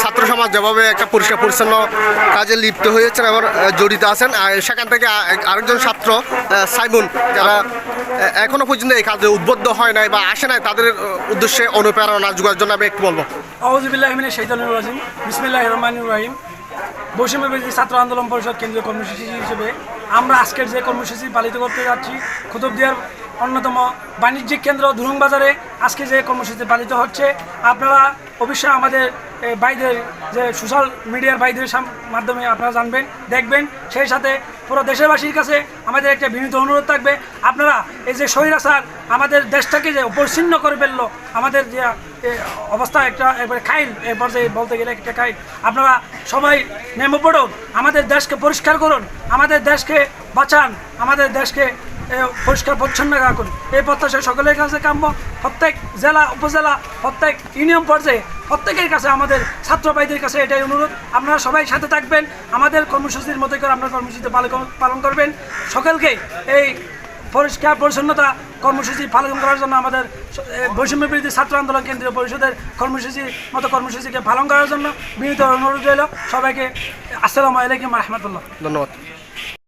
ছাত্র সমাজ যেভাবে একটা পরিষ্কার পরিচ্ছন্ন কাজে লিপ্ত হয়েছেন এবং জড়িত আছেন সেখান থেকে আরেকজন ছাত্র সাইমুন, যারা এখনও পর্যন্ত এই কাজে উদ্বুদ্ধ হয় নাই বা আসে নাই, তাদের উদ্দেশ্যে অনুপ্রেরণা যোগার জন্য আমি একটু বলব। বিসমিল্লাহ বৈষম্য বিরোধী ছাত্র আন্দোলন পরিষদ কেন্দ্রীয় কর্মসূচি হিসেবে আমরা আজকের যে কর্মসূচি পালিত করতে যাচ্ছি, কুতুবদিয়ার অন্যতম বাণিজ্যিক কেন্দ্র দুরুং বাজারে আজকে যে কর্মসূচি পালিত হচ্ছে আপনারা অবশ্যই আমাদের এ, ভাইদের যে সোশ্যাল মিডিয়ার ভাইদের সাম- মাধ্যমে আপনারা জানবেন দেখবেন। সেই সাথে পুরো দেশবাসীর কাছে আমাদের একটা বিনীত অনুরোধ থাকবে। আপনারা এই যে স্বৈরাচার আমাদের দেশটাকে যে অপরিচ্ছিন্ন করে ফেলল আমাদের যে অবস্থা একটা একবারে খাইল এ পর্যায়ে বলতে গেলে একটা খাইল। আপনারা সবাই নেমে পড়ুন আমাদের দেশকে পরিষ্কার করুন আমাদের দেশকে বাঁচান আমাদের দেশকে পরিষ্কার, পরিচ্ছন্ন রাখুন এই প্রত্যাশা সকলের কাছে কাম্য। প্রত্যেক জেলা, উপজেলা, প্রত্যেক ইউনিয়ন পর্যায়ে, প্রত্যেকের কাছে আমাদের ছাত্র ভাইদের কাছে এটাই অনুরোধ। আপনারা সবাই সাথে থাকবেন। আমাদের কর্মসূচির মতো করে আপনার কর্মসূচি পালন পালন করবেন। সকলকে এই পরিষ্কার, পরিচ্ছন্নতা কর্মসূচি পালন করার জন্য আমাদের বৈষম্য বিরোধী ছাত্র আন্দোলন কেন্দ্রীয় পরিষদের কর্মসূচির মতো কর্মসূচিকে পালন করার জন্য বিনীত অনুরোধ রইল। সবাইকে আসসালামু আলাইকুম রহমতুল্লাহ। ধন্যবাদ।